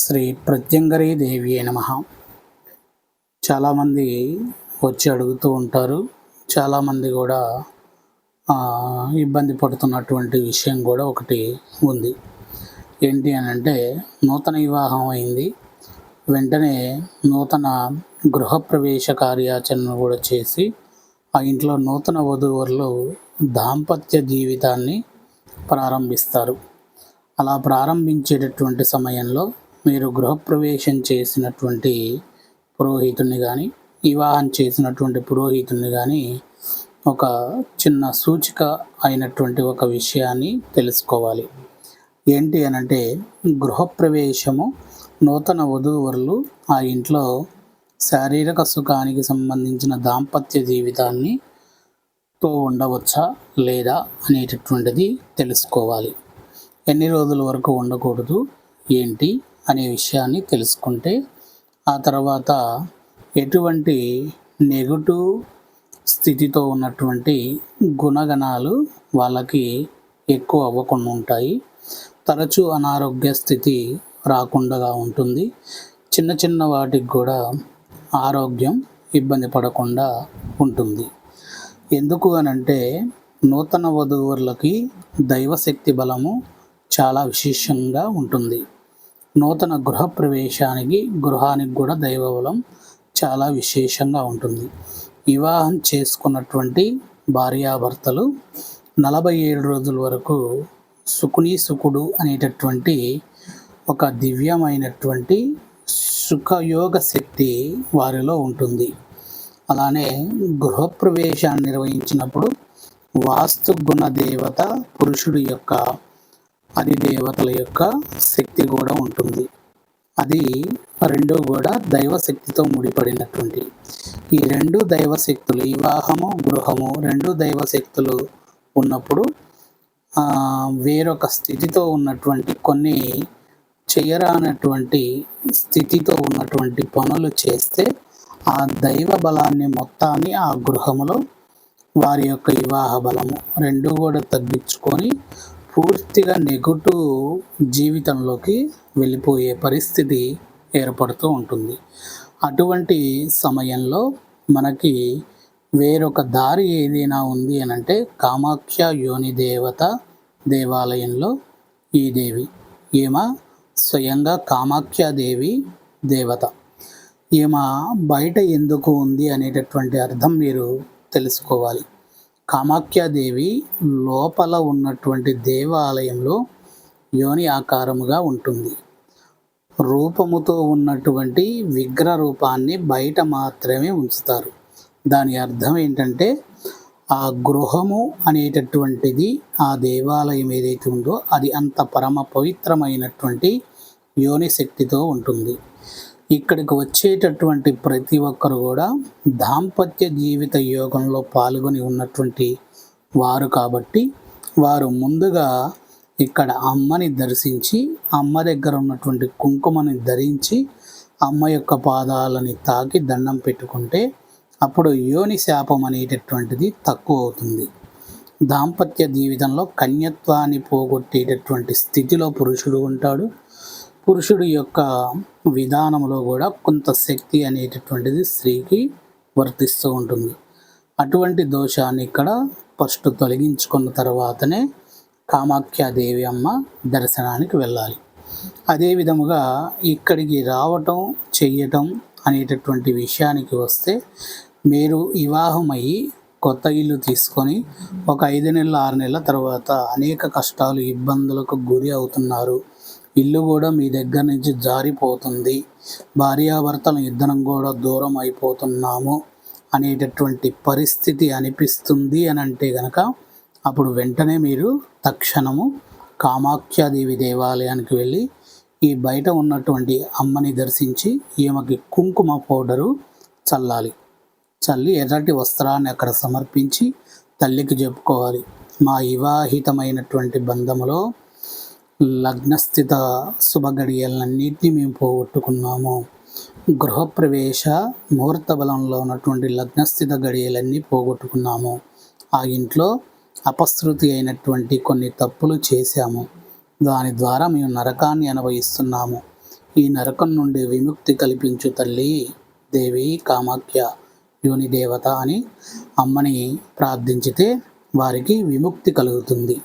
శ్రీ ప్రత్యంగరీ దేవి నమ. చాలామంది వచ్చి అడుగుతూ ఉంటారు. చాలామంది కూడా ఇబ్బంది పడుతున్నటువంటి విషయం కూడా ఒకటి ఉంది. ఏంటి అని అంటే నూతన వివాహం అయింది. వెంటనే నూతన గృహప్రవేశ కార్యాచరణ కూడా చేసి ఆ ఇంట్లో నూతన వధూవరులు దాంపత్య జీవితాన్ని ప్రారంభిస్తారు. అలా ప్రారంభించేటటువంటి సమయంలో మీరు గృహప్రవేశం చేసినటువంటి పురోహితుడిని కానీ వివాహం చేసినటువంటి పురోహితుడిని కానీ ఒక చిన్న సూచిక అయినటువంటి ఒక విషయాన్ని తెలుసుకోవాలి. ఏంటి అనంటే గృహప్రవేశము నూతన వధూవరులు ఆ ఇంట్లో శారీరక సుఖానికి సంబంధించిన దాంపత్య జీవితాన్ని తో ఉండవచ్చా లేదా అనేటటువంటిది తెలుసుకోవాలి. ఎన్ని రోజుల వరకు ఉండకూడదు? ఏంటి? అనే విషయాన్ని తెలుసుకుంటే ఆ తర్వాత ఎటువంటి నెగటివ్ స్థితితో ఉన్నటువంటి గుణగణాలు వాళ్ళకి ఎక్కువ అవ్వకుండా ఉంటాయి. తరచూ అనారోగ్య స్థితి రాకుండా ఉంటుంది. చిన్న చిన్న వాటికి కూడా ఆరోగ్యం ఇబ్బంది పడకుండా ఉంటుంది. ఎందుకు అనంటే నూతన వధూవరులకి దైవశక్తి బలము చాలా విశేషంగా ఉంటుంది. నూతన గృహ ప్రవేశానికి గృహానికి కూడా దైవబలం చాలా విశేషంగా ఉంటుంది. వివాహం చేసుకున్నటువంటి భార్యాభర్తలు నలభై ఏడు రోజుల వరకు సుకుని సుకుడు అనేటటువంటి ఒక దివ్యమైనటువంటి సుఖయోగ శక్తి వారిలో ఉంటుంది. అలానే గృహప్రవేశాన్ని నిర్వహించినప్పుడు వాస్తు గుణ దేవత పురుషుడి యొక్క అధిదేవతల యొక్క శక్తి కూడా ఉంటుంది. అది రెండు కూడా దైవశక్తితో ముడిపడినటువంటి. ఈ రెండు దైవశక్తులు వివాహము గృహము రెండు దైవశక్తులు ఉన్నప్పుడు వేరొక స్థితితో ఉన్నటువంటి కొన్ని చేయరానటువంటి స్థితితో ఉన్నటువంటి పనులు చేస్తే ఆ దైవ బలాన్ని మొత్తాన్ని ఆ గృహములో వారి యొక్క వివాహ బలము రెండు కూడా తగ్గించుకొని పూర్తిగా నెగటివ్ జీవితంలోకి వెళ్ళిపోయే పరిస్థితి ఏర్పడుతూ ఉంటుంది. అటువంటి సమయంలో మనకి వేరొక దారి ఏదైనా ఉంది అని అంటే కామాఖ్య యోని దేవత దేవాలయంలో ఈ దేవి. ఈమె స్వయంగా కామాఖ్యాదేవి దేవత. ఈమె బయట ఎందుకు ఉంది అనేటటువంటి అర్థం మీరు తెలుసుకోవాలి. కామాఖ్యాదేవి లోపల ఉన్నటువంటి దేవాలయంలో యోని ఆకారముగా ఉంటుంది. రూపముతో ఉన్నటువంటి విగ్రహ రూపాన్ని బయట మాత్రమే ఉంచుతారు. దాని అర్థం ఏంటంటే ఆ గృహము అనేటటువంటిది ఆ దేవాలయం ఏదైతే ఉందో అది అంత పరమ పవిత్రమైనటువంటి యోని శక్తితో ఉంటుంది. ఇక్కడికి వచ్చేటటువంటి ప్రతి ఒక్కరు కూడా దాంపత్య జీవిత యోగంలో పాల్గొని ఉన్నటువంటి వారు కాబట్టి వారు ముందుగా ఇక్కడ అమ్మని దర్శించి అమ్మ దగ్గర ఉన్నటువంటి కుంకుమని ధరించి అమ్మ యొక్క పాదాలని తాకి దండం పెట్టుకుంటే అప్పుడు యోని శాపం అనేటటువంటిది తక్కువ అవుతుంది. దాంపత్య జీవితంలో కన్యత్వాన్ని పోగొట్టేటటువంటి స్థితిలో పురుషుడు ఉంటాడు. పురుషుడు యొక్క విధానంలో కూడా కొంత శక్తి అనేటటువంటిది స్త్రీకి వర్తిస్తూ ఉంటుంది. అటువంటి దోషాన్ని ఇక్కడ ఫస్ట్ తొలగించుకున్న తర్వాతనే కామాఖ్యాదేవి అమ్మ దర్శనానికి వెళ్ళాలి. అదే విధముగా ఇక్కడికి రావటం చెయ్యటం అనేటటువంటి విషయానికి వస్తే మీరు వివాహం అయ్యి కొత్త ఇల్లు తీసుకొని ఒక ఐదు నెలల ఆరు నెలల తర్వాత అనేక కష్టాలు ఇబ్బందులకు గురి అవుతున్నారు. ఇల్లు కూడా మీ దగ్గర నుంచి జారిపోతుంది. భార్యాభర్తల ఇద్దరం కూడా దూరం అయిపోతున్నాము అనేటటువంటి పరిస్థితి అనిపిస్తుంది అని అంటే గనక అప్పుడు వెంటనే మీరు తక్షణము కామాఖ్యాదేవి దేవాలయానికి వెళ్ళి ఈ బయట ఉన్నటువంటి అమ్మని దర్శించి ఈమెకి కుంకుమ పౌడరు చల్లాలి. చల్లి ఎర్రటి వస్త్రాన్ని అక్కడ సమర్పించి తల్లికి చెప్పుకోవాలి. మా వివాహితమైనటువంటి బంధములో లగ్నస్థిత శుభగడియలన్నింటినీ మేము పోగొట్టుకున్నాము. గృహప్రవేశ ముహూర్త బలంలో ఉన్నటువంటి లగ్నస్థిత గడియలన్నీ పోగొట్టుకున్నాము. ఆ ఇంట్లో అపశృతి అయినటువంటి కొన్ని తప్పులు చేశాము. దాని ద్వారా మేము నరకాన్ని అనుభవిస్తున్నాము. ఈ నరకం నుండి విముక్తి కల్పించు తల్లి దేవి కామాఖ్య యోని దేవత అని అమ్మని ప్రార్థించితే వారికి విముక్తి కలుగుతుంది.